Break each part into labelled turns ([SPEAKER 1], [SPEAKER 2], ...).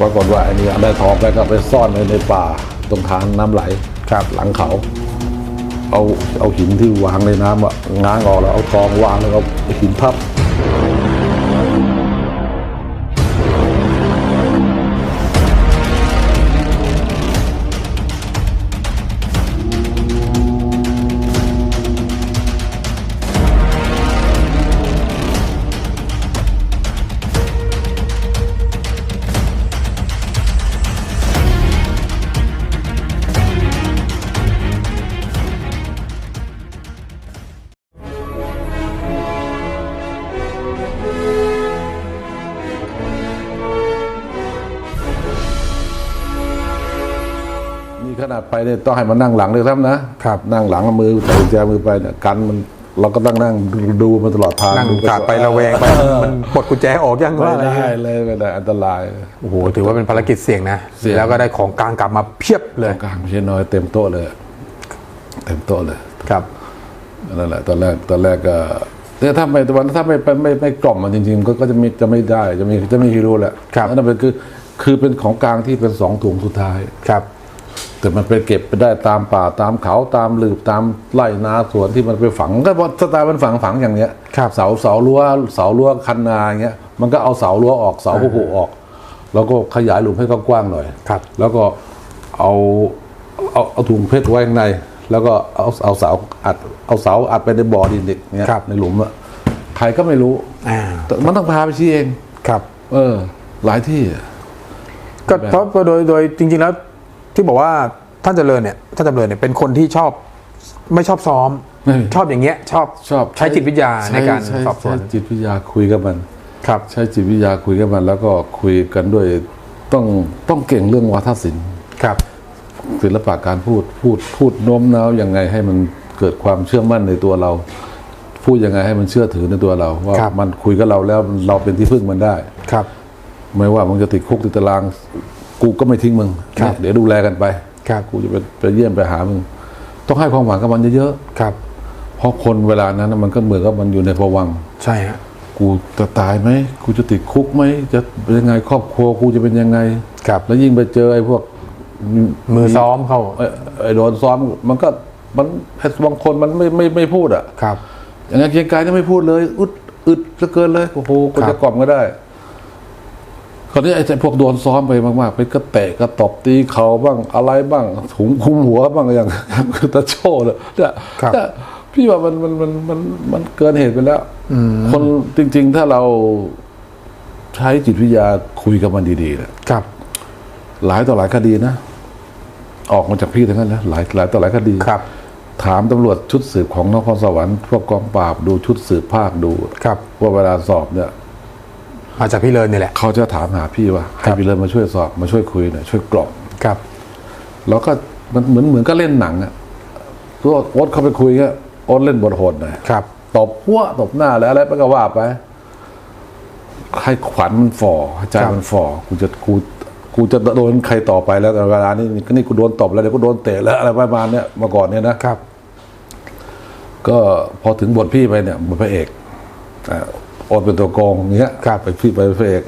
[SPEAKER 1] ปรากฏว่าไอ้นี่เอาได้ทองไปก็ไปซ่อนไว้ในป่าตรงทางน้ำไหล
[SPEAKER 2] ครับ
[SPEAKER 1] หลังเขา เอาเอาหินที่วางในน้ำอะง้างออกแล้วเอาทองวางแล้วก็เอาหินทับ ขนาดไปเนี่ยต้องให้มันนั่งหลังเลยครับนะครับนั่งหลังมือใส่กุญแจมือไปเนี่ยกันมันเราก็ต้องนั่งดูมันตลอดทาง
[SPEAKER 2] นั่ง
[SPEAKER 1] ดู
[SPEAKER 2] กาดไประแวงไป
[SPEAKER 1] เออ
[SPEAKER 2] มันปลดกุญแจออกยัง
[SPEAKER 1] ไม่
[SPEAKER 2] ว่าอะไร
[SPEAKER 1] ได้เลยไม่ได้อันตราย
[SPEAKER 2] โอ้โหถือว่าเป็นภารกิจเสี่ยงนะ
[SPEAKER 1] เสี่ยง
[SPEAKER 2] แล้วก็ได้ของกลางกลับมาเพียบเลย
[SPEAKER 1] กลางไม่ใช่น้อยเต็มโต๊ะเลย เต็มโต๊ะเลย
[SPEAKER 2] ครับ
[SPEAKER 1] นั่นแหละตอนแรกตอนแรกก็แต่ถ้าไม่วันถ้าไม่ไม่ไม่ไม่กล่อมมันจริงๆ ก็ก็จะมีจะไม่ได้จะมีจะไม่รู้แหละ
[SPEAKER 2] ครับ
[SPEAKER 1] นั่นเป็นคือคือเป็นของกลางที่เป็นสองถุงสุดท้าย
[SPEAKER 2] ครับ
[SPEAKER 1] แต่มันไปเก็บไปได้ตามป่าตามเขาตามหลืบตามไร่นาสวนที่มันไปฝัง ก็เพราะสไตล์มันฝังฝังอย่างเนี้ย
[SPEAKER 2] ครับ
[SPEAKER 1] เสาเสารั้วเสารั้วคันนาอย่างเงี้ยมันก็เอาเสารั้วออกเสาผู้ผูออก แล้วก็ขยายหลุมให้กว้างๆหน่อย
[SPEAKER 2] ครับ
[SPEAKER 1] แล้วก็เอาเอาเอาถุงเพชรไว้ข้างใน แล้วก็เอาเอาเสาอัดเอาเสาอัดไปในบ่อดินเด็กเนี้ย
[SPEAKER 2] ครับ
[SPEAKER 1] ในหลุมอะใครก็ไม่รู้
[SPEAKER 2] อ่า
[SPEAKER 1] แต่มันต้องพาไปชี้เอง
[SPEAKER 2] ครับ
[SPEAKER 1] เออ หลายที่อะ
[SPEAKER 2] ก็เพราะเพราะโดยโดยจริงๆแล้ว ที่บอกว่าท่านเจริญเนี่ยท่านเจริญเนี่ยเป็นคนที่ชอบไม่ชอบซ้อมชอบอย่างเงี้ย ชอบ
[SPEAKER 1] ชอบ
[SPEAKER 2] ใช้จิตวิทยาในการ
[SPEAKER 1] ช่
[SPEAKER 2] สอบสวน
[SPEAKER 1] ใช้จิตวิทยาคุยกับมัน
[SPEAKER 2] ครับ
[SPEAKER 1] ใช้จิตวิทยาคุยกับมัน แล้วก็คุยกันด้วยต้องต้องเก่งเรื่องวาทศิลป์
[SPEAKER 2] ครับ
[SPEAKER 1] ศิลปะการพูดพูดพูดโน้มน้าวยังไงให้มันเกิดความเชื่อมั่นในตัวเรา พูดยังไงให้มันเชื่อถือในตัวเรา ว่า
[SPEAKER 2] ครับ
[SPEAKER 1] มันคุยกับเราแล้วเราเป็นที่พึ่งมันได้
[SPEAKER 2] ครับ
[SPEAKER 1] ไม่ว่ามึงจะติดคุกติดตาราง กูก็ไม่ทิ้งมึง
[SPEAKER 2] ครับ
[SPEAKER 1] เดี๋ยวดูแลกันไป
[SPEAKER 2] ครับ
[SPEAKER 1] กูจะไปไปเยี่ยมไปหามึงต้องให้ความหวังกับมันเยอะ
[SPEAKER 2] ครับ
[SPEAKER 1] ๆเพราะคนเวลานั้นน่ะมันก็เหมือนกับมันอยู่ในภวังค์
[SPEAKER 2] ใช่ฮะ
[SPEAKER 1] กูจะตายไหมกูจะติดคุกไหมจะเป็นยังไงครอบครัวกูจะเป็นยังไง
[SPEAKER 2] ครับ
[SPEAKER 1] แล้วยิ่งไปเจอไอ้พวก
[SPEAKER 2] มือซ้อมเข้า
[SPEAKER 1] ไอ้ไอ้โดนซ้อมมันก็มันบางคนมันไม่ไม่ไม่พูดอะ
[SPEAKER 2] ครับ
[SPEAKER 1] อย่างนั้นเกรียงไกรก็ไม่พูดเลย อึดอึดเหลือเกินเลยโอ้โหก็
[SPEAKER 2] ครั
[SPEAKER 1] จะ
[SPEAKER 2] บ
[SPEAKER 1] กล่อมก็ได้ คราวนี้ไอ้พวกโดนซ้อมไปมากๆไปก็เตะก็ตบตีเขาบ้างอะไรบ้างถุงคุมหัวบ้างอย่างคือตะโชเลยเนี่ย
[SPEAKER 2] ครับ
[SPEAKER 1] เนี่ยพี่ว่ามันมันมันมันมันเกินเหตุไปแล้วคนจริง ๆ ถ้าเราใช้จิตวิทยาคุยกับมันดีๆเนี่ย
[SPEAKER 2] ครับ
[SPEAKER 1] หลายต่อหลายคดีนะออกมาจากพี่ทั้งนั้นนะหลายหลายต่อหลายคดี
[SPEAKER 2] ครับ
[SPEAKER 1] ถามตำรวจชุดสืบของนครสวรรค์พวกกองปราบดูชุดสืบภาคดู
[SPEAKER 2] ครับ
[SPEAKER 1] ว่าเวลาสอบเนี่ย
[SPEAKER 2] มาจากพี่เลินนี่แหละ
[SPEAKER 1] เขาจะถามหาพี่ว่า
[SPEAKER 2] ครั
[SPEAKER 1] ให้
[SPEAKER 2] บ
[SPEAKER 1] พี่เลินมาช่วยสอบมาช่วยคุยหน่อยช่วยกล่อม
[SPEAKER 2] ครับ
[SPEAKER 1] แล้วก็มันเหมือนเหมือนก็เล่นหนังอะตัวโอ๊ตเข้าไปคุยก็โอ๊ตเล่นบทโหดหน่อย
[SPEAKER 2] ครับ
[SPEAKER 1] ตบหัวตบหน้าแล้วอะไรไปก็ว่าไปให้ขวัญมันฝ่อให้ใจ
[SPEAKER 2] ครับ
[SPEAKER 1] มันฝ่อกูจะกูกูจะโดนใครต่อไปแล้วแต่เวลานี้นี่กูโดนตบแล้วเดี๋ยวกูโดนเตะแล้วอะไรประมาณเนี้ยมาก่อนเนี่ยนะ
[SPEAKER 2] ครับ
[SPEAKER 1] ก็พอถึงบทพี่ไปเนี่ยบทพระเอกอ่า โอนเป็นตัวโกงอย่างเงี้ย
[SPEAKER 2] ครับ
[SPEAKER 1] ไปพี่ไปเป็นพระเอก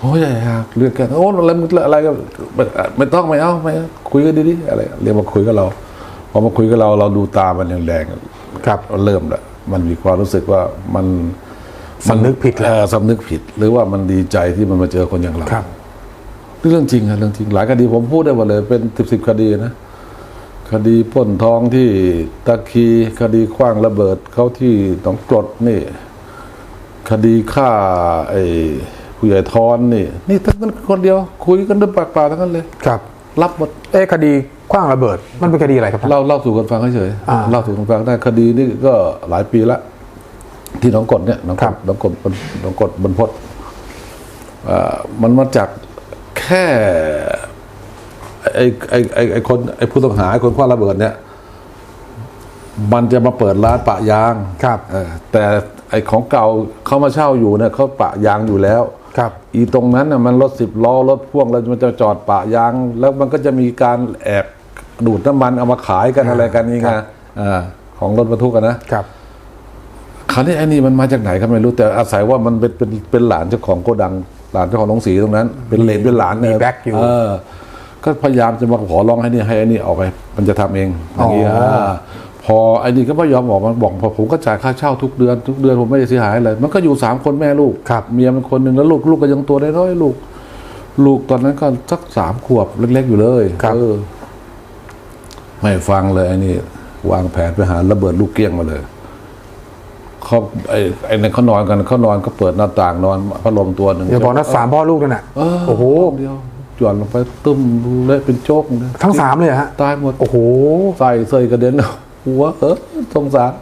[SPEAKER 1] โอ้ยอย่าอยากเรียกกันโอ้อะไรมึงอะไรก็ไม่ไม่ต้องไม่เอาไม่เอาคุยกันดีๆอะไรเรียกมาคุยกับเราพอมาคุยกับเราเราดูตามันแรงๆ
[SPEAKER 2] ครับ
[SPEAKER 1] เริ่มแล้วมันมีความรู้สึกว่ามัน
[SPEAKER 2] สำนึกผิดแล้ว
[SPEAKER 1] เออสำนึกผิด หรือว่ามันดีใจที่มันมาเจอคนอย่างเรา
[SPEAKER 2] ครับ
[SPEAKER 1] เรื่องจริงอะเรื่องจริงหลายคดีผมพูดได้หมดเลยเป็นสิบสิบคดีนะคดีปล้นทองที่ตะคีคดีคว้างระเบิดเขาที่หนองกรดนี่ คดีฆ่าไอ้ผู้ใหญ่ทอนนี่ นี่ทั้งนั้นคนเดียว คุยกันด้วยปากเปล่าทั้งนั้นเลย
[SPEAKER 2] ครับ
[SPEAKER 1] รับหมด
[SPEAKER 2] เอ๊ะคดีคว้างระเบิด มันเป็นคดีอะไรครับท่าน
[SPEAKER 1] เล่าเล่าสู่กันฟังเฉย
[SPEAKER 2] อ่า
[SPEAKER 1] ๆเล่าสู่กันฟังได้คดีนี่ก็หลายปีละที่หน้องกดเนี่ยหน้องก
[SPEAKER 2] ครั
[SPEAKER 1] ด
[SPEAKER 2] บ
[SPEAKER 1] หน้องกดบนหน้องกดบนพดเอ่อมันมาจากแค่ไอ้ไอ้ไอ้ไอ้คนไอ้ผู้ต้องหาไอ้คนคว้าระเบิดเนี่ย มันจะมาเปิดร้านปะยาง
[SPEAKER 2] ครับ
[SPEAKER 1] เออแต่ ไอ้ของเก่าเขามาเช่าอยู่เนี่ยเขาปะยางอยู่แล้ว
[SPEAKER 2] ครับ
[SPEAKER 1] อีตรงนั้นน่ะมันรถสิบล้อรถพ่วงแล้วมันจะจอดปะยาง แล้วมันก็จะมีการแอบดูดน้ำมันเอามาขายกัน
[SPEAKER 2] อ่า
[SPEAKER 1] อะไรกันนี่ไง
[SPEAKER 2] ครับ
[SPEAKER 1] อ่าของรถบรรทุกอะนะ ครับ คราวนี้ไอ้นี่มันมาจากไหนก็ไม่รู้แต่อาศัยว่ามันเป็นเป็นเป็นหลานเจ้าของโกดัง หลานเจ้าของโรงสีตรงนั้น เป็นเหลนเป็นหลานเนี่ย
[SPEAKER 2] มีแบ็คอยู่
[SPEAKER 1] เออก็พยายามจะมาขอร้องให้นี่ให้ไอ้นี่ออกไป มันจะทำเองอย่างนี้
[SPEAKER 2] อ๋ออ่า
[SPEAKER 1] พอไอ้นี่ก็ไม่ยอมออกมันบอกพอผมก็จ่ายค่าเช่าทุกเดือนทุกเดือนผมไม่ได้เสียหายอะไรมันก็อยู่สามคนแม่ลูก
[SPEAKER 2] ครับ
[SPEAKER 1] เมียมันคนหนึ่งแล้วลูกลูกก็ยังตัวน้อยๆลูก ลูกตอนนั้นก็สักสามขวบเล็กๆอยู่เลย
[SPEAKER 2] ครับ
[SPEAKER 1] เออไม่ฟังเลยไอ้นี่วางแผนไปหาระเบิดลูกเกี้ยงมาเลยเขาไอ้ไอ้นั่นเขานอนกันเขานอนก็เปิดหน้าต่างนอนพัดลมตัวหนึ่ง
[SPEAKER 2] อย่าบอกนะสามพ่อลูกนั่นน่ะ
[SPEAKER 1] เออ
[SPEAKER 2] โอ้โห
[SPEAKER 1] เดียวจวนลงไปตึ้มเละเป็นโจ๊กเลย
[SPEAKER 2] ทั้งสามเลยเหรอฮะ
[SPEAKER 1] ตายหมด
[SPEAKER 2] โอ้โห
[SPEAKER 1] ใส่เสยกระเด็น หัวเออสงสาร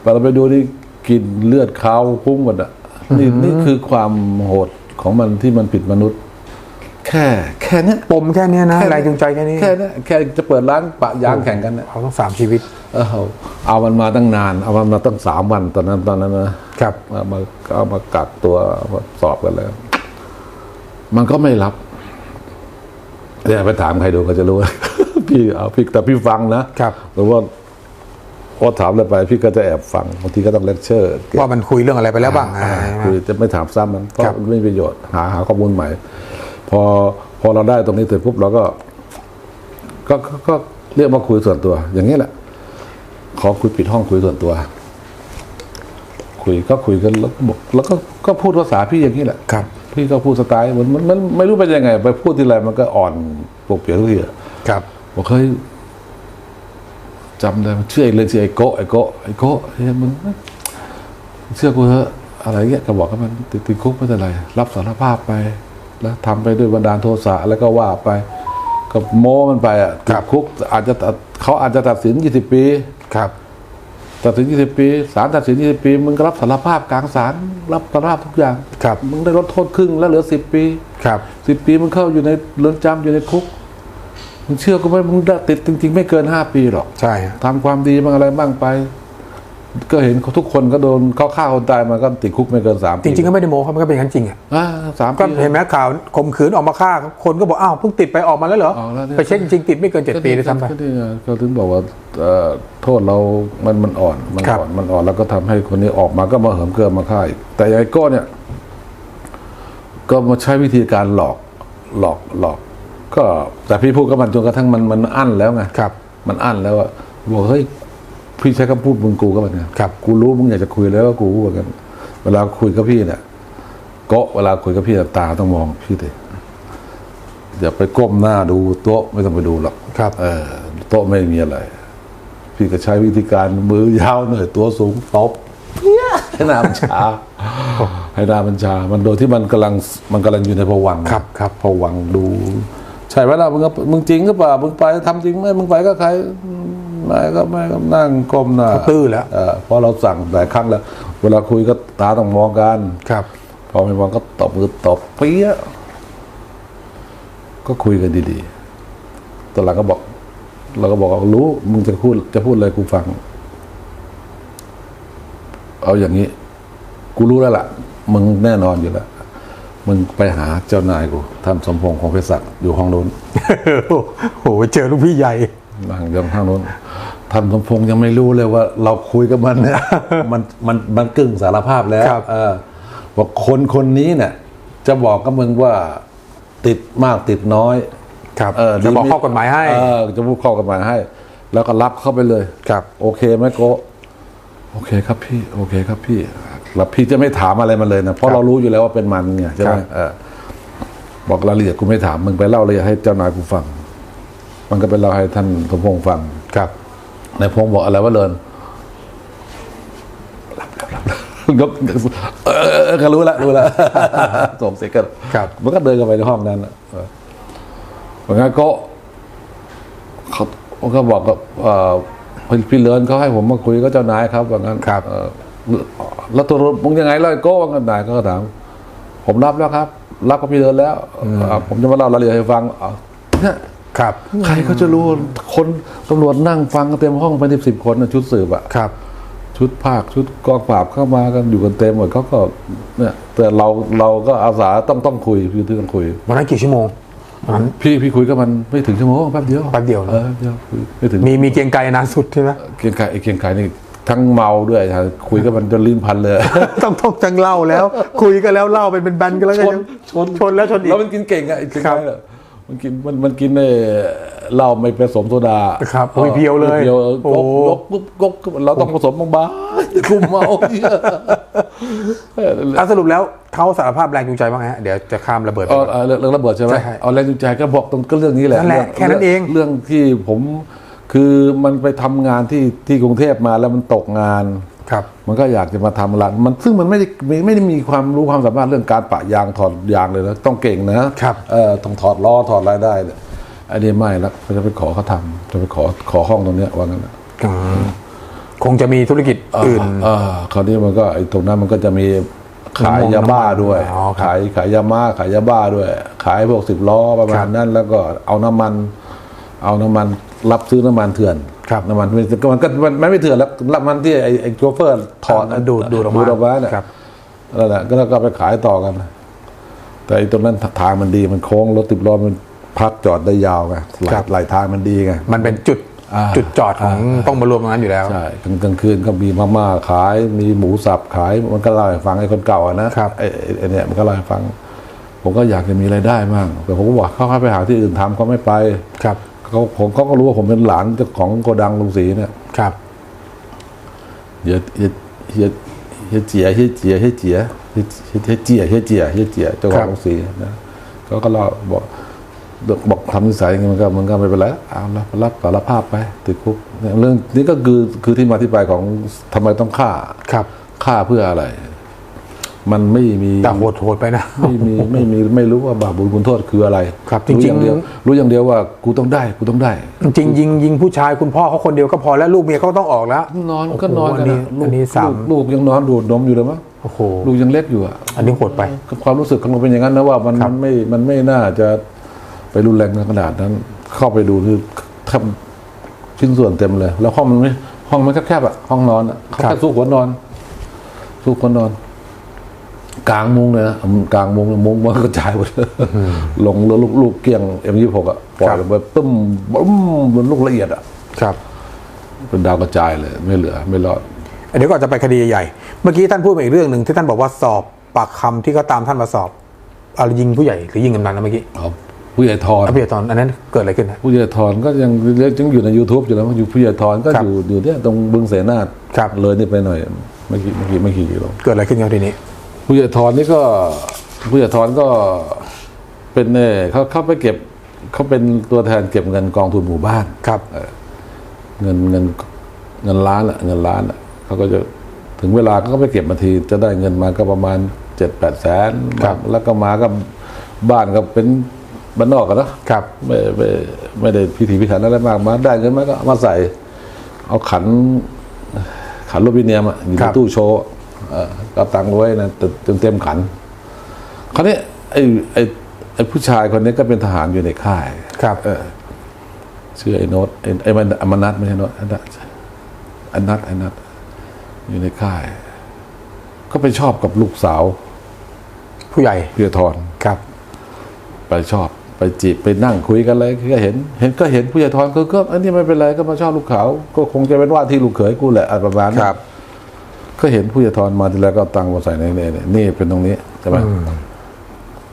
[SPEAKER 1] แต่เราไปดูนี่กลินเลือดขาวพุ่งหมดอะนี่นี่คือความโหดของมันที่มันผิดมนุษย์ แค่ แค่เนี้ย
[SPEAKER 2] ปมแค่เนี้ยนะ
[SPEAKER 1] แค่
[SPEAKER 2] แรงจูงใจแค่นี้
[SPEAKER 1] แค่เนี้ยแค่จะเปิดร้านปะยางแข่งกันเนี่ย
[SPEAKER 2] เขาต้องสามชีวิต
[SPEAKER 1] เออเอามันมาตั้งนาน เอามันมาตั้งสามวันตอนนั้นตอนนั้นนะครับเอามาเอามากักตัวเอามาสอบกันแล้ว มันก็ไม่รับเนี่ยไปถามใครดูก็จะรู้พี่เอาพี่แต่พี่ฟังนะครับหรือว่า พอถามอะไรไปพี่ก็จะแอบฟังบางทีก็ต้องเลคเชอร์เก็บ
[SPEAKER 2] ว่ามันคุยเรื่องอะไรไปแล้วบ้าง
[SPEAKER 1] อ่า
[SPEAKER 2] อ่า
[SPEAKER 1] คือจะไม่ถามซ้ำมันเพราะ
[SPEAKER 2] ครับ
[SPEAKER 1] มันไม่มีประโยชน์หาหาข้อมูลใหม่ พอพอเราได้ตรงนี้เสร็จปุ๊บเราก็ก็ ก็ก็เรียกมาคุยส่วนตัว อย่างนี้แหละ ขอคุยปิดห้องคุยส่วนตัว คุยก็คุยกันแล้วก็บอกแล้วก็ก็พูดภาษาพี่อย่างนี้แหละ
[SPEAKER 2] ครับ
[SPEAKER 1] พี่ก็พูดสไตล์เหมือนมันมันไม่รู้เป็นยังไง ไปพูดทีไรมันก็อ่อนปวกเปียกทุกทีอะ
[SPEAKER 2] ครับ
[SPEAKER 1] บอกเฮ้ย จำได้มันเชื่ออีกเลยชื่อไอ้โกะไอ้โกะไอ้โกะเฮ้ยมึงเชื่อกูเถอะอะไรเงี้ยก็บอกให้มันติดติดคุกไม่เป็นไร รับสารภาพไป แล้วทำไปด้วยบันดาลโทสะแล้วก็ว่าไปก็โม้มันไปอะติดคุก อาจจะตัดเขาอาจจะตัดสินยี่สิบปี
[SPEAKER 2] ครับ
[SPEAKER 1] ตัดสินยี่สิบปีศาลตัดสินยี่สิบปี มึงก็รับสารภาพกลางศาลรับสารภาพทุกอย่าง
[SPEAKER 2] ครับ
[SPEAKER 1] มึงได้ลดโทษครึ่งแล้วเหลือสิบปี
[SPEAKER 2] ครับ
[SPEAKER 1] สิบปีมึงเข้าอยู่ในเรือนจำอยู่ในคุก มึงเชื่อกูไหมมึงได้ติดจริง ๆ ไม่เกินห้าปีหรอก
[SPEAKER 2] ใช่ฮะ
[SPEAKER 1] ทำความดีบ้างอะไรบ้างไป ก็เห็นทุกคนก็โดนเขาฆ่าคนตายมาก็ติดคุกไม่เกินสามปี
[SPEAKER 2] จริงๆก็ไม่ได้โม้ครับมันก็เป็นอย่างนั้นจริงอะ
[SPEAKER 1] อ่าสาม
[SPEAKER 2] ก็
[SPEAKER 1] ปี
[SPEAKER 2] เห็นไหมข่าวข่มขืนออกมาฆ่า คนก็บอกอ้าวเพิ่งติดไปออกมาแล้วเหรอ
[SPEAKER 1] ออกแล้วเนี่ย
[SPEAKER 2] ไปเช็คจริงๆติดไม่เกินเจ็ดปีด้วยซ้ำไป
[SPEAKER 1] ก็นี่ไงก็ถึงบอกว่าเอ่อโทษเรา มันมันอ่อนมัน
[SPEAKER 2] ครับ
[SPEAKER 1] อ่อนมันอ่อนแล้วก็ทำให้คนนี้ออกมาก็มาเหิมเกลิมมาฆ่าอีกแต่ไอ้โก้เนี่ย ก็มาใช้วิธีการหลอกหลอกหลอก ก็แต่พี่พูดกับมันจนกระทั่งมันมันอั้นแล้วไง
[SPEAKER 2] ครับ
[SPEAKER 1] มันอั้นแล้วอะบอกเฮ้ยพี่ใช้คำพูดมึงกูก็แบบนี้
[SPEAKER 2] ครับ
[SPEAKER 1] กูรู้มึงอยากจะคุยแล้วก็กูเหมือนกัน เวลาคุยกับพี่เนี่ยก็เวลาคุยกับพี่เนี่ยตาต้องมองพี่ดิอย่าไปก้มหน้าดูโต๊ะไม่ต้องไปดูหรอก
[SPEAKER 2] ครับ
[SPEAKER 1] เออโต๊ะไม่มีอะไร พี่ก็ใช้วิธีการมือยาวหน่อยตัวสูงตบเพี้ยให้หน้ามันชาให้หน้ามันชา มันโดยที่มันกำลังมันกำลังอยู่ในภวังค์
[SPEAKER 2] ครับครับ
[SPEAKER 1] ภวังค์ดู ใช่ไหมล่ะมึงก็มึงจริงก็เปล่ามึงไปทำจริงไหมมึงไปก็ใครไม่ก็ไม่ก็นั่งก้มหน้า
[SPEAKER 2] เขาตื้อแล้ว
[SPEAKER 1] เออเพราะเราสั่งหลายครั้งแล้ว เวลาคุยก็ตาต้องมองกัน
[SPEAKER 2] ครับ
[SPEAKER 1] พอไม่มองก็ตบมือตบเปี้ยะก็คุยกันดีๆตอนหลังก็บอก เราก็บอกว่ารู้ มึงจะพูดจะพูดอะไรกูฟัง เอาอย่างนี้ กูรู้แล้วล่ะ มึงแน่นอนอยู่แล้ว มึงไปหาเจ้านายกูท่านสมพงษ์ของเพชรศักดิ์อยู่ห้องนู้น
[SPEAKER 2] โอ้โหเจอลูกพี่ใหญ่
[SPEAKER 1] นั่งยังข้างนู้นท่านสมพงษ์ยังไม่รู้เลยว่าเราคุยกับมันเนี่ยมันมันมันกึ่งสารภาพแล้ว
[SPEAKER 2] ครับ
[SPEAKER 1] เออบอกคนคนนี้เนี่ยจะบอกกับมึงว่าติดมากติดน้อย
[SPEAKER 2] ครับ
[SPEAKER 1] เออ
[SPEAKER 2] จะบอก
[SPEAKER 1] ดี
[SPEAKER 2] ข้อกฎหมายให้
[SPEAKER 1] เออจะพูดข้อกฎหมายให้ แล้วก็รับเข้าไปเลย
[SPEAKER 2] ครับ
[SPEAKER 1] โอเคไหมโกะโอเคครับพี่ โอเคครับพี่ แล้วพี่จะไม่ถามอะไรมันเลยนะเพราะเรารู้อยู่แล้วว่าเป็นมันไงใช่ไหม
[SPEAKER 2] ครับ
[SPEAKER 1] เออบอกรายละเอียดกูไม่ถามมึงไปเล่ารายละเอียดให้เจ้านายกูฟัง มันก็ไปเล่าให้ท่านสมพงษ์ฟัง
[SPEAKER 2] ครับ
[SPEAKER 1] นายพงษ์บอกอะไรว่าเลินยกเออเออก็รู้แล้วรู้แล้วส่งเสร็จก็
[SPEAKER 2] ครับ
[SPEAKER 1] มันก็เดินเข้าไปในห้องนั้นน่ะเออเพราะงั้นก็เขาเขาก็บอกกับเอ่อพี่พี่เลินเขาให้ผมมาคุยกับเจ้านายครับว่างั้น
[SPEAKER 2] ครับ
[SPEAKER 1] เอ่อ แล้วตัวมึงยังไงเล่าไอ้โก้ว่างั้นนายก็ถามผมรับแล้วครับ รับกับพี่เลินแล้วอ่าผมจะมาเล่ารายละเอียดให้ฟังอะเนี่ย
[SPEAKER 2] ครับ
[SPEAKER 1] ใครเขาจะรู้คนตำรวจนั่งฟังกันเต็มห้องไปสิบสิบคนนะชุดสืบอะ
[SPEAKER 2] ครับ
[SPEAKER 1] ชุดภาคชุดกองปราบเข้ามากันอยู่กันเต็มหมดเขาก็เนี่ยแต่เราเราก็อาสาต้องต้องคุยพี่ต้องคุย
[SPEAKER 2] วันนั้นกี่ชั่วโมงวันนั้น
[SPEAKER 1] พี่พี่คุยกับมันไม่ถึงชั่วโมงแป๊บเดียว
[SPEAKER 2] แป๊บเดียวนะ
[SPEAKER 1] เออแป๊บเดียวคุยไม่ถึง
[SPEAKER 2] มีมีเกรียงไกรนานสุดใช่ไหม
[SPEAKER 1] เกียงไก่ไอ้เกียงไก่นี่ ทั้งเมาด้วยคุยกับมันจนลิ้นพันเลย
[SPEAKER 2] ต้องต้องจังเล่าแล้ว คุยกันแล้วเล่าเป็นเป็นแบนกันแล้ว
[SPEAKER 1] ช
[SPEAKER 2] กัน
[SPEAKER 1] น
[SPEAKER 2] ยัง
[SPEAKER 1] ชน
[SPEAKER 2] ชนแล้วชนอีก
[SPEAKER 1] แล้วมันกินเก่งอะไอ้จริง
[SPEAKER 2] ครับ
[SPEAKER 1] ๆอะมันกินมันมันกินเออเหล้าไม่ผสมโซดา
[SPEAKER 2] ครับโอ้ยเพียวเลย
[SPEAKER 1] เพียวเออ
[SPEAKER 2] โอ้
[SPEAKER 1] กกกกกกกเราต้องผสมบางๆจะคุมเมาเนี่ยเออ
[SPEAKER 2] อะสรุปแล้วเขาสารภาพแรงจูงใจบ้างฮะเดี๋ยวจะข้ามระเบิดไป
[SPEAKER 1] เอาเอาเรื่องเรื่องระเบิดใช่ไหม
[SPEAKER 2] ใช่ครับ
[SPEAKER 1] เอาแรงจูงใจก็บอกตรงก็เรื่องนี้แหละ
[SPEAKER 2] นั่นแหละ
[SPEAKER 1] รื่
[SPEAKER 2] แค่นั้นเอง
[SPEAKER 1] เรื่องที่ผม คือมันไปทำงานที่ที่กรุงเทพมาแล้วมันตกงาน
[SPEAKER 2] ครับ
[SPEAKER 1] มันก็อยากจะมาทำร้านมันซึ่งมันไม่ได้ไม่ไม่ได้มีความรู้ความสามารถเรื่องการปะยางถอดยางเลยนะต้องเก่งนะครับเออต้องถอดล้อถอดอะไรได้เนี่ยอันนี้ไม่ละจะไปขอเขาทำจะไปขอขอห้องตรงเนี้ยว่างั้นนะ
[SPEAKER 2] อืมคงจะมีธุรกิจอื่น
[SPEAKER 1] เออคราวนี้มันก็ไอ้ตรงนั้นมันก็จะมีขายยาบ้าด้วย
[SPEAKER 2] อ๋อครับ
[SPEAKER 1] ขายขายยาบ้าขายยาบ้าด้วย ขายพวกสิบล้อประมา
[SPEAKER 2] ครั
[SPEAKER 1] ณ
[SPEAKER 2] บ
[SPEAKER 1] นั้นแล้วก็เอาน้ำมัน เอาน้ำมัน รับซื้อน้ำมันเถื่อน
[SPEAKER 2] ครับ
[SPEAKER 1] น้ำมันมันก็มันก็มันมันไม่เถื่อนแล้วน้ำมันที่ไอ้ไอ้โชเฟอร์ถอด
[SPEAKER 2] อ่าดูดดูดออกมา
[SPEAKER 1] ดูดออกมาเนี่ย
[SPEAKER 2] ครับ
[SPEAKER 1] นั่นแหละก็แล้วก็ไปขายต่อกัน แต่ไอ้ตรงนั้นทางมันดีมันโค้งรถติดล้อมันพักจอดได้ยาวไงหลายหลายทางมันดีไง
[SPEAKER 2] มันเป็นจุด
[SPEAKER 1] อ่า
[SPEAKER 2] จุดจอดของต้องมารวมตรงนั้นอยู่แล้ว
[SPEAKER 1] ใช่กลางกลางคืนก็มีมาม่าขายมีหมูสับขายมันก็เล่าให้ฟังไอ้คนเก่าอะนะครับไอ้ไอ้ไอ้เนี่ยมันก็เล่าให้ฟัง ผมก็อยากจะมีรายได้มั่งแต่ผมก็บอกเขาให้ไปหาที่อื่นทำเขาไม่ไป
[SPEAKER 2] ครับ
[SPEAKER 1] เขาผมเขาก็รู้ว่าผมเป็นหลานเจ้าของโกดังลุงศรีเนี่ย
[SPEAKER 2] ครับ
[SPEAKER 1] เฮียเฮียเฮียเฮียเจียเฮียเจียเฮียเจียเฮียเฮียเจียเฮียเจียเฮียเจียเจ้าของลุงศรีนะเขาก็เล่าบอกบอกทำนิสัยอย่างนี้มันก็มันก็ไม่เป็นไรเอาละรับสารภาพไปติดคุกเนี่ยเรื่องนี้ก็คือคือที่มาที่ไปของทำไมต้องฆ่า
[SPEAKER 2] ครับ
[SPEAKER 1] ฆ่าเพื่ออะไร มันไม่มี
[SPEAKER 2] แต่โหดโหดไปนะ
[SPEAKER 1] ไม่มีไม่มีไม่รู้ว่าบาปบุญคุณโทษคืออะไร
[SPEAKER 2] ครับจริงๆ
[SPEAKER 1] อย่างเดียวรู้อย่างเดียวว่ากูต้องได้กูต้องได้
[SPEAKER 2] จริงยิงยิงผู้ชายคุณพ่อเขาคนเดียวก็พอแล้วลูกเมียเขาต้องออกแล้ว
[SPEAKER 1] นอน
[SPEAKER 2] โอ้โห
[SPEAKER 1] ก็นอนกัน
[SPEAKER 2] อันนี้
[SPEAKER 1] นะลูก
[SPEAKER 2] อันนี้สาม
[SPEAKER 1] ลูกลูกยังนอนดูดนมอยู่เลยมั้ง
[SPEAKER 2] โอ้โห
[SPEAKER 1] ลูกยังเล็กอยู่อะ
[SPEAKER 2] อันนี้โหดไป
[SPEAKER 1] ความรู้สึกของเราเป็นอย่างนั้นนะว่ามัน
[SPEAKER 2] ครับ
[SPEAKER 1] มันไม่มันไม่น่าจะไปรุนแรงขนาดนั้น เข้าไปดูคือแทบชิ้นส่วนเต็มเลย แล้วห้องมันไม่ห้องมันแคบๆอะห้องนอนอะเขาแค่สู้หัวนอนสู้หัวนอน กลางมุ้งเลยนะกลางมุ้งมุ้งมันกระจายหมดเลยลงแล้วลูกลูกเกี้ยงเอ็มยี่หกอะปล่อยลงไปตึ้มบึ้มบนลูกละเอียดอะ
[SPEAKER 2] ครับ
[SPEAKER 1] เป็นดาวกระจายเลย ไม่เหลือ ไม่รอด
[SPEAKER 2] เดี๋ยวก่อนจะไปคดีใหญ่เมื่อกี้ท่านพูดมาอีกเรื่องหนึ่งที่ท่านบอกว่าสอบปากคำที่เขาตามท่านมาสอบอะไรยิงผู้ใหญ่หรือยิงกำนันนะเมื่อกี้
[SPEAKER 1] เอาผู้ใหญ่ทอน
[SPEAKER 2] อภิเษกตอนอันนั้นเกิดอะไรขึ้นฮะ
[SPEAKER 1] ผู้ใหญ่ทอนก็ยังยังอยู่ใน YouTube อยู่แล้วอยู่ผู้ใหญ่ทอนก็
[SPEAKER 2] ครับ
[SPEAKER 1] อยู่อยู่เนี่ยตรงบึงเสนาท
[SPEAKER 2] ครับ
[SPEAKER 1] เลยนี่ไปหน่อยไม่กี่ไม่กี่ไม่กี่กิโล
[SPEAKER 2] เกิดอะไรขึ้นครับทีนี้
[SPEAKER 1] ผู้ใหญ่ทอนนี่ก็ผู้ใหญ่ทอนก็เป็นเน่เขาเขาไปเก็บเขาเป็นตัวแทนเก็บเงินกองทุนหมู่บ้าน
[SPEAKER 2] ครับ
[SPEAKER 1] เงินเงินเงินล้านอะเงินล้านอะเขาก็จะถึงเวลาเขาก็ไปเก็บมาทีจะได้เงินมาก็ประมาณเจ็ดแปดแสน
[SPEAKER 2] ครับ
[SPEAKER 1] แล้วก็มาก็บ้านก็เป็นบ้านนอกกันเนอะ
[SPEAKER 2] ครับ
[SPEAKER 1] ไม่ไม่ไม่ได้พิถีพิถันอะไรมากมาได้เงินมาก็เอามาใส่ เอาขันขันโรบิเนียมอะอยู่
[SPEAKER 2] ครั
[SPEAKER 1] ใน
[SPEAKER 2] บ
[SPEAKER 1] ตู้โชว์เออ ก็ตังค์ไว้นะเต็มเต็มขันคราวนี้ไอ้ไอ้ไอ้ผู้ชายคนนี้ก็เป็นทหารอยู่ในค่าย
[SPEAKER 2] ครับ
[SPEAKER 1] เออชื่อไอ้โนตไอ้ไอ้มันอมนัทไม่ใช่โนตอันนัทอันนัทอันนัทอยู่ในค่าย ก็ไปชอบกับลูกสาว
[SPEAKER 2] ผู้ใหญ่
[SPEAKER 1] เพียทร
[SPEAKER 2] ครับ
[SPEAKER 1] ไปชอบไปจีบไปนั่งคุยกันเลยก็เห็น เห็นก็เห็นผู้ใหญ่ทรก็ก็อันนี้ไม่เป็นไรก็มาชอบลูกเขาก็คงจะเป็นว่าที่ลูกเขยกูแหละอะไรประมาณนั้น
[SPEAKER 2] ครับ
[SPEAKER 1] ก็เห็นผู้ใหญ่ทรมาทีแล้วก็เอาตังค์มาใส่ในนี่เนี่ยนี่เป็นตรงนี้ใช่ไหม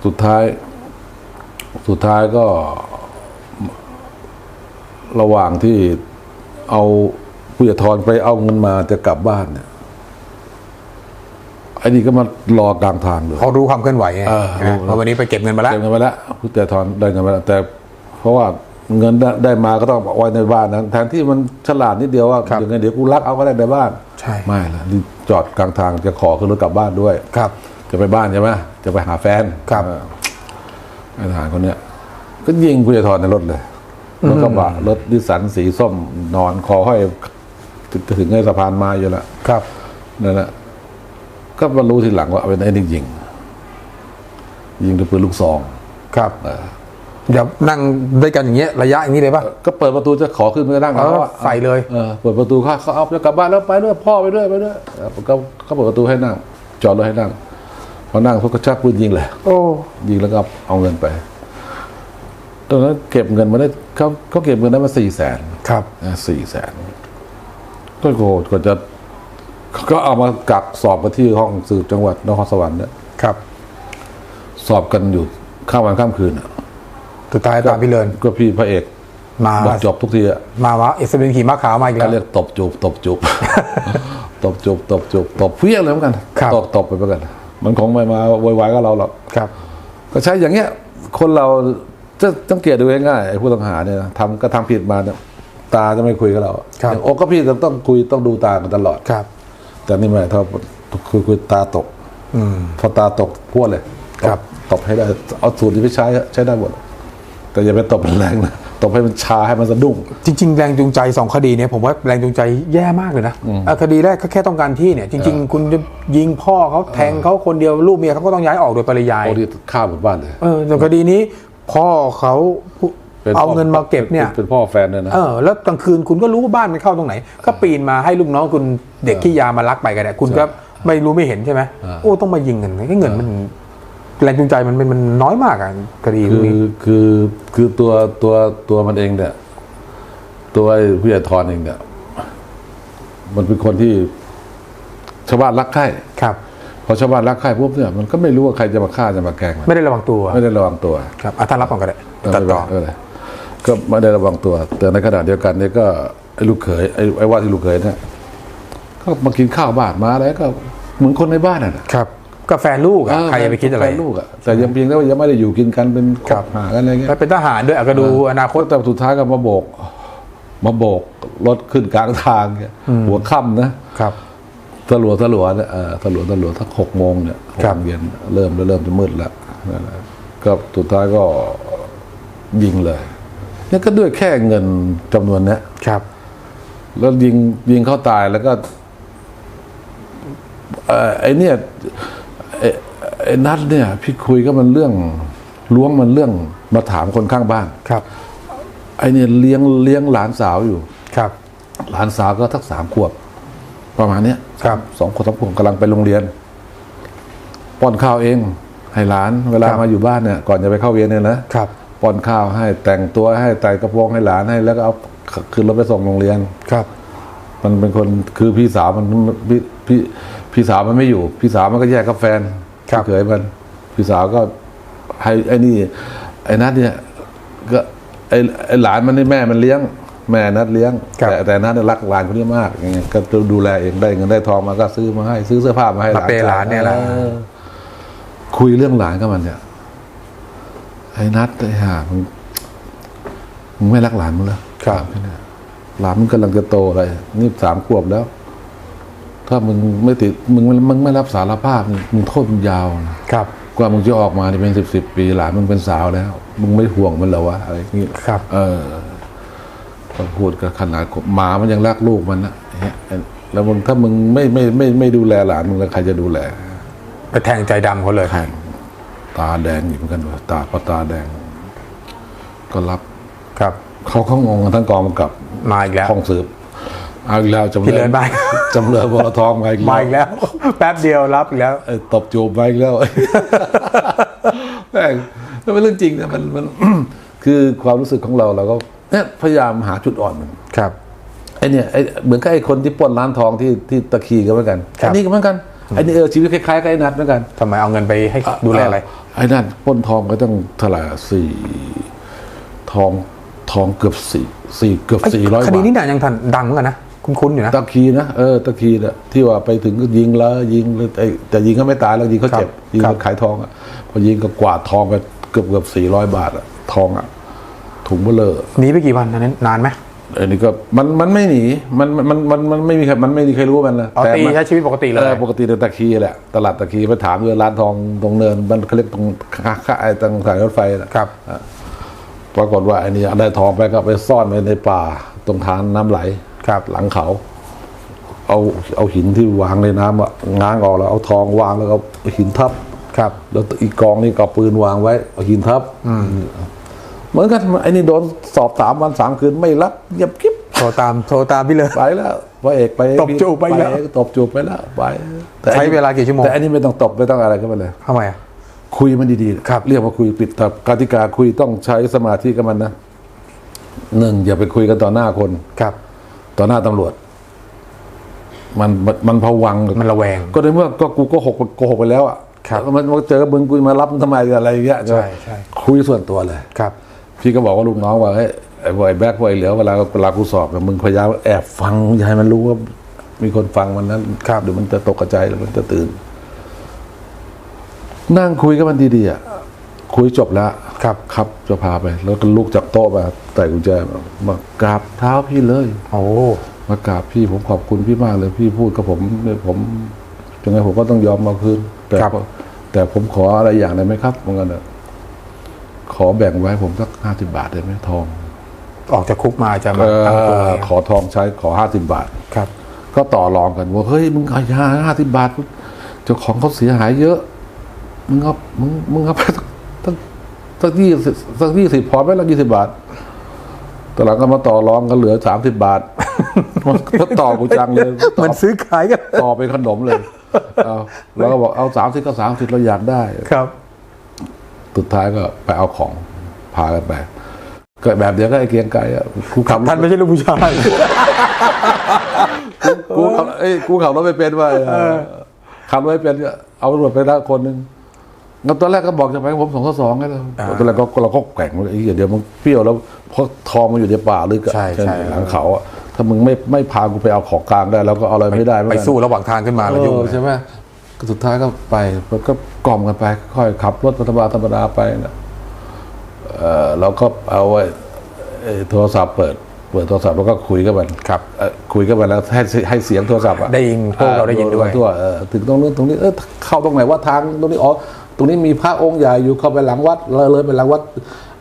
[SPEAKER 1] สุดท้าย สุดท้ายก็ ระหว่างที่เอาผู้ใหญ่ทรไปเอาเงินมาจะกลับบ้านเนี่ยไอ้นี่ก็มารอกลางทางเลย
[SPEAKER 2] เขารู้ความเคลื่อนไหวไง
[SPEAKER 1] เออ
[SPEAKER 2] ใช่ไหม
[SPEAKER 1] รู้
[SPEAKER 2] เพราะวันนี้ไปเก็บเงินมาแล้ว
[SPEAKER 1] เก็บเงินไปแล้วผู้แต่ทอนได้เงินไปแล้วแต่ เพราะว่า เงินได้ได้มาก็ต้องเอาไว้ในบ้านนะแทนที่มันฉลาดนิดเดียวว่า
[SPEAKER 2] ครับ
[SPEAKER 1] อย่างไงเดี๋ยวกูรักเอาก็ได้ในบ้าน
[SPEAKER 2] ใช่
[SPEAKER 1] ไม่ละนี่จอดกลางทางจะขอขึ้นรถกลับบ้านด้วย
[SPEAKER 2] ครับ
[SPEAKER 1] จะไปบ้านใช่ไหมจะไปหาแฟน
[SPEAKER 2] ครับ
[SPEAKER 1] เออไอ้ทหารคนเนี้ยก็ยิงผู้ใหญ่ทอนในรถเลยรถกระบะรถดิสันสีส้มนอนคอห้อยจะถึงไอ้สะพานไม้อยู่แล้ว
[SPEAKER 2] ครับ
[SPEAKER 1] นั่นแหละก็มารู้ทีหลังว่าเป็นไอ้นี่ยิง ยิงด้วยปืนลูกซอง
[SPEAKER 2] ครับ เดี๋ยวนั่งด้วยกันอย่างเงี้ยระยะอย่างนี้เลยป่ะ
[SPEAKER 1] ก็เปิดประตูจะขอขึ้นไปนั่ง
[SPEAKER 2] เออ
[SPEAKER 1] เขาอะ
[SPEAKER 2] ใส่เลย
[SPEAKER 1] เออเปิดประตูเขาเขาเอาจะกลับบ้านแล้วไปด้วยพ่อไปด้วยไปด้วยเออก็เขาเปิดประตูให้นั่ง จอดรถให้นั่งพอนั่งเขาก็ชักปืนยิงเลย
[SPEAKER 2] โอ้
[SPEAKER 1] ยิงแล้วก็เอาเงินไปตอนนั้นเก็บเงินมาได้เขาเขาเก็บเงินได้มาสี่แสน
[SPEAKER 2] ครับ
[SPEAKER 1] สี่แสนก็โกรธกว่าจะก็เอามากักสอบกันที่ห้องสืบจังหวัดนครสวรรค์เนี่ย
[SPEAKER 2] ครับ
[SPEAKER 1] สอบกันอยู่ข้ามวันข้ามคืนอะ
[SPEAKER 2] สุดท้ายตามพี่เลิน
[SPEAKER 1] ก็พี่พระเอก
[SPEAKER 2] มา
[SPEAKER 1] บอกจบทุกทีอะ
[SPEAKER 2] มาวะเอสเบนขี่ม้าขาวมาอีก
[SPEAKER 1] ก็
[SPEAKER 2] แล้ว
[SPEAKER 1] เรียกตบจูบตบจูบตบจูบตบจูบตบเพี้ยเลยเหมือนกัน
[SPEAKER 2] ครับ
[SPEAKER 1] ตบตบไปเหมือนกันมันคงไม่มาโวยวายกับเราหรอก
[SPEAKER 2] ครับ
[SPEAKER 1] ก็ใช้อย่างเงี้ย คนเราจะสังเกตดูง่ายๆไอ้ผู้ต้องหาเนี่ยนะทำก็ทำผิดมาเนี่ยตาจะไม่คุยกับเรา
[SPEAKER 2] ครับ
[SPEAKER 1] โอ้ก็พี่จะต้องคุยต้องดูตากันตลอด
[SPEAKER 2] ครับ
[SPEAKER 1] แต่นี่ไม่ถ้าคุยคุยตาตก
[SPEAKER 2] อืม
[SPEAKER 1] พอตาตกพวดเลย
[SPEAKER 2] ครับ
[SPEAKER 1] ตบให้ได้เอาสูตรที่ไปใช้ใช้ได้หมด แต่อย่าไปตบแรงนะตบให้มันชาให้มันสะดุ้ง
[SPEAKER 2] จริง ๆ แรงจูงใจสองคดีเนี่ยผมว่าแรงจูงใจแย่มากเลยนะอะคดีแรกก็แค่ต้องการที่เนี่ย จริง ๆ คุณจะยิงพ่อเขาแทงเขาคนเดียวลูกเมียเขาก็ต้องย้ายออกโดยปริยาย
[SPEAKER 1] โอ้ที่ฆ่าหมดบ้านเลย
[SPEAKER 2] เออแต่คดีนี้พ่อเขาเอาเงินมาเก็บเนี่ย
[SPEAKER 1] เป็นพ่อแฟนเนี่ยนะ
[SPEAKER 2] เออแล้วกลางคืนคุณก็รู้ว่าบ้านมันเข้าตรงไหน ก็ปีนมาให้ลูกน้องคุณเด็กขี้ยามาลักไปกันเนี่ยคุณก็ไม่รู้ไม่เห็นใช่ไหม
[SPEAKER 1] อ่า
[SPEAKER 2] โอ้ต้องมายิงกันไอ้เงินมัน แรงจูงใจมันมันมันน้อยมากอะคดีพวก
[SPEAKER 1] คือ
[SPEAKER 2] นี้
[SPEAKER 1] คือคือตัวตัวตัวมันเองเนี่ยตัวไอ้ผู้ใหญ่ทอนเองเนี่ยมันเป็นคนที่ชาวบ้านรักใคร่
[SPEAKER 2] ครับ
[SPEAKER 1] พอชาวบ้านรักใคร่ปุ๊บเนี่ยมันก็ไม่รู้ว่าใครจะมาฆ่าจะมาแกล้งมัน
[SPEAKER 2] ไม่ได้ระวังตัว
[SPEAKER 1] ไม่ได้ระวังตัว
[SPEAKER 2] ครับอะท่านรับก่อนก็ได้ตัดต่อ
[SPEAKER 1] เออก็ไม่ได้ระวังตัว แต่ในขณะเดียวกันเนี่ยก็ไอ้ลูกเขยไอ้ไอ้ว่าที่ลูกเขยเนี่ยก็มากินข้าวบ้านมาอะไรก็เหมือนคนในบ้านน่ะ
[SPEAKER 2] ครับ ก็แฟนลูกอะใครจะไปคิดอะไร
[SPEAKER 1] แฟนลูกอะแต่ยังเพียงแต่ว่ายังไม่ได้อยู่กินกันเป็นค
[SPEAKER 2] ครับ
[SPEAKER 1] บหากันอะไรเงี้ย
[SPEAKER 2] แล้วเป็นทหารด้วยอะก็ดูอนาคต
[SPEAKER 1] แต่สุดท้ายก็มาโบก มาโบกรถขึ้นกลางทางเนี่ยหัวค่ำนะครับตะหลัวตะหลัวเนี่ยเออตะหลัวตะหลัวสักหกโมงเนี่ยหก
[SPEAKER 2] ครับ
[SPEAKER 1] โมงเย็นเริ่มเริ่มจะมืดแล้วนั่นแหละก็สุดท้ายก็ยิงเลยเนี่ยก็ด้วยแค่เงินจำนวนเนี้ย
[SPEAKER 2] ครับ
[SPEAKER 1] แล้วยิงยิงเขาตายแล้วก็เอ่อไอเนี่ย ไอ้ไอ้นัดเนี่ย พี่คุยก็มันเรื่องล้วงมันเรื่องมาถามคนข้างบ้าน
[SPEAKER 2] ครับ
[SPEAKER 1] ไอเนี่ยเลี้ยงเลี้ยงหลานสาวอยู่
[SPEAKER 2] ครับ
[SPEAKER 1] หลานสาวก็ทักสามขวบ ประมาณเนี้ย
[SPEAKER 2] ครับ
[SPEAKER 1] สองขวบสามขวบกำลังไปโรงเรียนป้อนข้าวเองให้หลานเวลา
[SPEAKER 2] ครับ
[SPEAKER 1] มาอยู่บ้านเนี่ยก่อนจะไปเข้าเรียนเนี่ยนะครับป้อนข้าวให้แต่งตัวให้ใส่กระโปรงให้หลานให้แล้วก็เอาขึ้นรถไปส่งโรงเรียน
[SPEAKER 2] ครับ
[SPEAKER 1] มันเป็นคนคือพี่สาวมันพี่พี่ พี่สาวมันไม่อยู่ พี่สาวมันก็แยกกับแฟน
[SPEAKER 2] ครับ
[SPEAKER 1] พี่เขยมัน พี่สาวก็ให้ไอ้นี่ ไอ้นัดเนี่ยก็ไอ้ไอ้หลานมันนี่แม่มันเลี้ยง แม่นัดเลี้ยง
[SPEAKER 2] ครับ
[SPEAKER 1] แต่แต่นัดเนี่ยรักหลานคนนี้มากอย่างเงี้ยก็ดูแลเองได้เงินได้ทองมาก็ซื้อมาให้ ซื้อเสื้อผ้ามาให้
[SPEAKER 2] มาเปย์หลานเนี่ยนะ
[SPEAKER 1] ออคุยเรื่องหลานกับมันเนี่ยไอ้นัดไอ้ห่ามึงมึงไม่รักหลานมึงเหรอ
[SPEAKER 2] ครับ
[SPEAKER 1] ถามแค่นั้นหลานมึงกำลังจะโตอะไรนี่สามขวบแล้ว ถ้ามึงไม่ติดมึงมึงไม่รับสารภาพนี่มึงโทษมึงยาวนะครับ กว่ามึงจะออกมานี่เป็นสิบสิบปีหลานมึงเป็นสาวแล้ว มึงไม่ห่วงมันเหรอวะอะไรอย่างงี้
[SPEAKER 2] ครับ
[SPEAKER 1] เออก็พูดกับขนาดหมามันยังรักลูกมันนะเนี่ยแล้วมึงถ้ามึงไม่ไม่ไม่ไม่ดูแลหลานมึงแล้วใครจะดูแล
[SPEAKER 2] ไปแทงใจดำเขาเลย
[SPEAKER 1] แข่งตาแดงอยู่เหมือนกันวะตาพอตาแดง ก็รับ
[SPEAKER 2] ครับ
[SPEAKER 1] เขาเขางงกันทั้งกองกำกับ
[SPEAKER 2] มาอีกแล้ว
[SPEAKER 1] ห้องสืบเอาอีกแล้วจำ
[SPEAKER 2] พี่
[SPEAKER 1] เล
[SPEAKER 2] เลิ
[SPEAKER 1] ย
[SPEAKER 2] นบ้าง
[SPEAKER 1] จำเลยบอทองมาอีก
[SPEAKER 2] มาอีกแล้ว แป๊บเดียวรับอีกแล้ว
[SPEAKER 1] เอ้ยตบจูบมาอีกแล้วแม่งมันเป็นเรื่องจริงนะมันมันคือความรู้สึกของเราเราก็เนี่ยพยายามหาจุดอ่อนมัน
[SPEAKER 2] ครับ
[SPEAKER 1] ไอเนี่ยไอเหมือนกับไอคนที่ปล้นร้านทองที่ที่ตะคีกันเหมือนกัน
[SPEAKER 2] ครับ
[SPEAKER 1] อันนี้ก็เหมือนกันไอนี่เออชีวิตคล้ายๆกับไอ้นัดเหมือนกัน
[SPEAKER 2] ทำไมเอาเงินไปให้ดูแลอะไร
[SPEAKER 1] ไอ้นั่นปล้นทองก็ต้องเท่าไหร่อะสี่ทองทองเกือบสี่สี่เกือบสี่ร้อย
[SPEAKER 2] ค
[SPEAKER 1] บาท
[SPEAKER 2] ดีนี้น่ะยังทันดังเหมือนกันนะ คุ้นๆอยู่นะ
[SPEAKER 1] ตะคีนะเออตะคีนะที่ว่าไปถึงก็ยิงแล้วยิงแล้วไอ้แต่ยิงก็ไม่ตายแล้วยิงเขาเจ็บ
[SPEAKER 2] ครับ
[SPEAKER 1] ยิง
[SPEAKER 2] ครั
[SPEAKER 1] เขา
[SPEAKER 2] บ
[SPEAKER 1] ขายทองอะพอยิงก็กวาดทองไปเกือบเกือบสี่ร้อยบาทอะทองอะถุงเบลเลอร์
[SPEAKER 2] หนีไปกี่วันอันนั้นนานไหม
[SPEAKER 1] อันนี้ก็มันมันไม่หนีมันมันมันมันไม่มีใครมันไม่มีใครรู้ว่ามันนะ
[SPEAKER 2] เอาตี
[SPEAKER 1] มัน
[SPEAKER 2] ใช้ชีวิตปกติเล
[SPEAKER 1] เอยอปกติในตะคีแหละตลาดตะคีไปถามเลยร้านทองตรงเนินมันเขาเรียกตรงข้าข้าไอ้ตรงสายรถไฟน่ะ
[SPEAKER 2] ครับ
[SPEAKER 1] ปรากฏว่าไอ้นี่ได้ทองไปก็ไปซ่อนไว้ในป่าตรงทานน้ำไหล
[SPEAKER 2] ครับ
[SPEAKER 1] หลังเขา เอาเอาหินที่วางในน้ำอะง้างออกแล้วเอาทองวางแล้วก็เอาหินทับ
[SPEAKER 2] ครับ
[SPEAKER 1] แล้วอีกกองนี่ก็เอาปืนวางไว้เอาหินทับเหมือนกันไอ้นี่โดนสอบสามวันสามคืนไม่รับเงียบกิ๊บ
[SPEAKER 2] โทรตามโทรตามพี่เลย
[SPEAKER 1] ไปแล้วพระเอกไป
[SPEAKER 2] ตบจูบไปแล้ว
[SPEAKER 1] ตบจูบไปแล้วไปแต่
[SPEAKER 2] ใช้เวลากี่ชั่วโมง
[SPEAKER 1] แต่อันนี้ไม่ต้องตบไม่ต้องอะไรก็ไปเลย
[SPEAKER 2] ทำไมอะ
[SPEAKER 1] คุยมันดีๆ
[SPEAKER 2] ครับ
[SPEAKER 1] เรียกว่าคุยปิดแต่กติกาคุยต้องใช้สมาธิกับมันนะหนึ่งอย่าไปคุยกันต่อหน้าคน
[SPEAKER 2] ครับ
[SPEAKER 1] ต่อหน้าตำรวจ มันมันมันผวังค์
[SPEAKER 2] มันระแวง
[SPEAKER 1] ก็ในเมื่อก็กูโก็หกโกหกไปแล้วอะ
[SPEAKER 2] ครับ
[SPEAKER 1] มันมาเจอมึงกูมารับมึงทำไมอะไรอย่างเงี้ย
[SPEAKER 2] ใช่ใช่
[SPEAKER 1] คุยส่วนตัวเลย
[SPEAKER 2] ครับ
[SPEAKER 1] พี่ก็บอกว่าลูกน้องว่าเฮ้ยไอ้บอยแบกบอยเหลือเวลาเวลากูสอบเนี่ยมึงพยายามแอบฟังอย่าให้มันรู้ว่า มีคนฟังมันนั้น
[SPEAKER 2] ครับ
[SPEAKER 1] เดี๋ยวมันจะตกกระจายแล้วมันจะตื่น นั่งคุยกับมันดีๆอะ คุยจบแล้ว
[SPEAKER 2] ครับ
[SPEAKER 1] ครับจะพาไป แล้วก็ลุกจากโต๊ะมาใส่กุญแจมามากราบเท้าพี่เลย
[SPEAKER 2] โอ้
[SPEAKER 1] มากราบพี่ผมขอบคุณพี่มากเลย พี่พูดกับผมเนี่ยผมยังไงผมก็ต้องยอมมาคืนแต่
[SPEAKER 2] ครับ
[SPEAKER 1] แต่ผมขออะไรอย่างได้ไหมครับเหมือนกันอะขอแบ่งไว้ผมสักห้าสิบาทได้ไหมทอง
[SPEAKER 2] ออกจากคุกมาจะ
[SPEAKER 1] เอ
[SPEAKER 2] มาตั้งตัว
[SPEAKER 1] อขอทองใช้ขอห้าสิบาท
[SPEAKER 2] ครับ
[SPEAKER 1] ก็ต่อรองกันว่าเฮ้ยมึงเอายาห้าสิบาทเจ้าของเขาเสียหายเยอะมึงเอามึงมึงเอาไปสักสัก สักยี่สิบสักยี่สิบพอไหมละยี่สิบาทตอนหลังก็มาต่อรองกันเหลือสามสิบบาทมันก็ต่อกูจังเลย
[SPEAKER 2] เหมือนซื้อขายกัน
[SPEAKER 1] ต่อเป็นขนมเลยเอาแล้วก็บอกเอาสามสิบก็สามสิบเราอยากได้
[SPEAKER 2] ครับ
[SPEAKER 1] สุดท้ายก็ไปเอาของพากันไปก็แบบเดียวก็ไอ้เกรียงไก่อะกูขับร
[SPEAKER 2] ท่าน
[SPEAKER 1] ถ
[SPEAKER 2] ไม่ใช่ลูกผู้ชาย
[SPEAKER 1] กูขับเอ้ยกูขับรถไม่เป็นว่ะขับรถไม่เป็นก็เอาตำรวจไปได้คนหนึ่ง งั้นตอนแรกก็บอกจะไปผมสองต่อสองไงแล้ว
[SPEAKER 2] อ่า
[SPEAKER 1] ตอนแรกก็เราก็แกว่งเลยไอ้เหี้ยเดี๋ยวมึงเปรี้ยวแล้วเพราะทองมันอยู่ในป่าลึกอะ
[SPEAKER 2] ใช่ใช่
[SPEAKER 1] หลังเขาอะถ้ามึงไม่ไม่พากูไปเอาของกลางได้แล้วก็เอาอะไรไม่ได้เหมือน
[SPEAKER 2] ไป
[SPEAKER 1] กัน
[SPEAKER 2] สู้ระหว่างทางขึ้นมาแล้วยุ่ง
[SPEAKER 1] เออ
[SPEAKER 2] เลย
[SPEAKER 1] ใช่ไหมก็สุดท้ายก็ไปแล้วก็กล่อมกันไป ค่อยขับรถธรรมดาธรรมดาไปนะเออเราก็เอาไว้เอ่อโทรศัพท์เปิดเปิดโทรศัพท์แล้วก็คุยกับมัน
[SPEAKER 2] ครับ
[SPEAKER 1] เอ่อคุยกับมันแล้วให้ให้เสียงโทรศัพท์อะ
[SPEAKER 2] ได้ยินพวกเราได้ยินด้วย
[SPEAKER 1] ทั่วเออถึงตรงนู้นตรงนี้เออเข้าตรงไหนว่าทางตรงนี้อ๋อ ตรงนี้มีพระองค์ใหญ่อยู่เข้าไปหลังวัดเลยเลยไปหลังวัด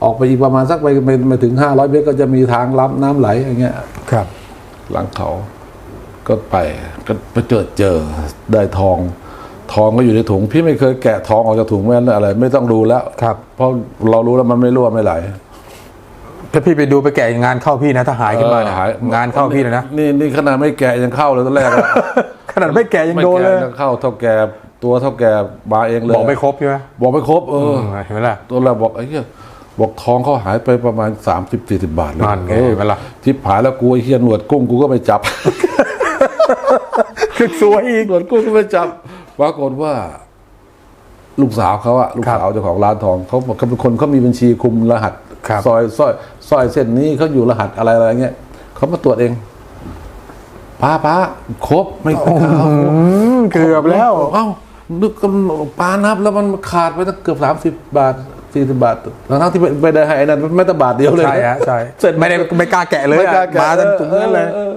[SPEAKER 1] ออกไปอีกประมาณสักไปไปไปถึงห้าร้อยเมตรก็จะมีทางรับน้ำไหลอย่างเงี้ย
[SPEAKER 2] ครับ
[SPEAKER 1] หลังเขาก็ไปก็ไปเจอเจอได้ทอง ทองก็อยู่ในถุง พี่ไม่เคยแกะทองออกจากถุงแม่นอะไร ไม่ต้องดูแล้ว
[SPEAKER 2] ครับ
[SPEAKER 1] เพราะเรารู้แล้วมันไม่รั่วไม่ไหล
[SPEAKER 2] ถ้าพี่ไปดูไปแกะงานเข้าพี่นะถ้าหายขึ้นมาเนี่ย
[SPEAKER 1] เออหาย
[SPEAKER 2] งานเข้าพี่เลยนะ
[SPEAKER 1] นี่นี่ขนาดไม่แกะยังเข้าเลยตอนแรกอะ
[SPEAKER 2] ขนาดไม่แกะยัง
[SPEAKER 1] ไม่
[SPEAKER 2] โดน
[SPEAKER 1] แกะ
[SPEAKER 2] เลย
[SPEAKER 1] ยังเข้าเท่าแก่ ตัวเท่าแก่มาเองเลย
[SPEAKER 2] บอกไม่ครบใช่ไหม
[SPEAKER 1] บอกไม่ครบเออ
[SPEAKER 2] เห็นไหมล่ะ
[SPEAKER 1] ตัวแรกบอกไอ้เหี้ยบอกทองเขาหายไปประมาณ 30 40 บาทเลย
[SPEAKER 2] นั่นไง
[SPEAKER 1] ออ
[SPEAKER 2] เห็นไหมล่ะ
[SPEAKER 1] ทิพหายแล้วกูไอ้เหี้ยหนวดกุ้งกูก็ไม่จับ
[SPEAKER 2] คือสวยอีก
[SPEAKER 1] หนวดกุ้งก็ไม่จับปรากฏว่า ลูกสาวเขาอะลูกสาวเจ้าของร้านทองเขาบอกเขาเป็นคนเขามีบัญชีคุมรหัส
[SPEAKER 2] ครับ
[SPEAKER 1] ซอยซอยซอยเส้นนี้เขาอยู่รหัสอะไรอะไรเงี้ยเขามาตรวจเองป้าป้าครบไม่เอา
[SPEAKER 2] อืมเกือบแล้ว
[SPEAKER 1] เอ้า นึกกันปานับแล้วมันขาดไปตั้งเกือบสามสิบบาทสี่สิบบาททั้งๆที่ไม่ได้ให้ไอ้นั่นไม่แต่บาทเดียวเลย
[SPEAKER 2] ใช่ฮะใช่
[SPEAKER 1] เสร็จ
[SPEAKER 2] ไม่ได้ไม่กล้าแกะเลย
[SPEAKER 1] ไม่
[SPEAKER 2] อะ
[SPEAKER 1] กล้าแกะ
[SPEAKER 2] มาจนถึงนั้นเลย
[SPEAKER 1] ออออ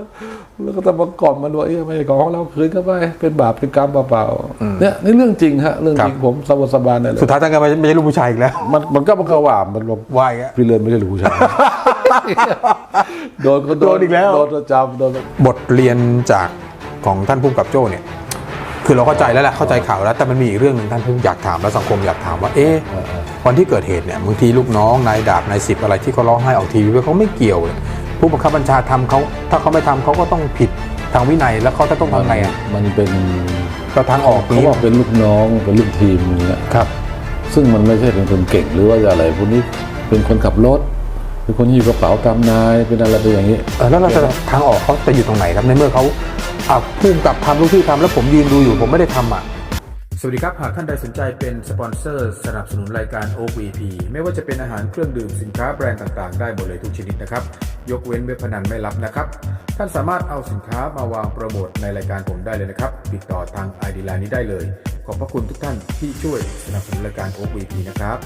[SPEAKER 1] แล้วก็ต้องมากล่อมมันว่าเอ้ยไม่ใช่ของเราคืนเข้าไปเป็นบาปเป็นกรรมเปล่าๆเนี่ยนี่เรื่องจริงฮะเรื่องจริงผมสบสบานได้เลย
[SPEAKER 2] สุดท้ายท่านก็ไม่ไม่ใช่ลูกผู้ชายอีกแล้ว
[SPEAKER 1] มันมันก็มันก็ว่ามันบอก
[SPEAKER 2] ว่าอย่างเงี้ย
[SPEAKER 1] พี่เลินไม่ใช่ลูกผู้ชายโดนก็
[SPEAKER 2] โดนอีกแล้ว
[SPEAKER 1] โดนประจำโดน
[SPEAKER 2] บทเรียนจากของท่านผู้กำกับโจ้เนี่ย คือเราเข้าใจแล้วแหละเข้าใจข่าวแล้ว แต่มันมีอีกเรื่องหนึ่งท่านผู้อยากถามและสังคมอยากถามว่าเอ๊ะวันที่เกิดเหตุเนี่ยบางทีลูกน้องนายดาบนายสิบอะไรที่เขาร้องไห้ออกทีวีเขาไม่เกี่ยวเลยผู้บังคับบัญชาทำเขาถ้าเขาไม่ทำเขาก็ต้องผิดทางวินัยแล้วเขาจะต้องทำไงอะ
[SPEAKER 1] มันเป็น
[SPEAKER 2] ก็ทางออก
[SPEAKER 1] เขา
[SPEAKER 2] นี้
[SPEAKER 1] บอกเป็นลูกน้องเป็นลูกทีมอย่างเงี้ย
[SPEAKER 2] ครับ
[SPEAKER 1] ซึ่งมันไม่ใช่เป็นคนเก่งหรือว่าอะไรพวกนี้เป็นคนขับรถ เป็นคนหิ้วกระเป๋าตามนายเป็นอะไรไปอย่างนี้
[SPEAKER 2] เออแล้วเราจะทางออกเขาจะอยู่ตรงไหนครับในเมื่อเขาอะพุ่มกับทำลูกที่ทำแล้วผมยืนดูอยู่ผมไม่ได้ทำอะสวัสดีครับ หากท่านใดสนใจเป็นสปอนเซอร์สนับสนุนรายการ OVP ไม่ว่าจะเป็นอาหารเครื่องดื่มสินค้าแบรนด์ต่างๆ ได้หมดเลยทุกชนิดนะครับ ยกเว้นเว็บพนันไม่รับนะครับ ท่านสามารถเอาสินค้ามาวางโปรโมทในรายการผมได้เลยนะครับ ติดต่อทาง ID Line นี้ได้เลย ขอบพระคุณทุกท่านที่ช่วยสนับสนุนรายการ OVP นะครับ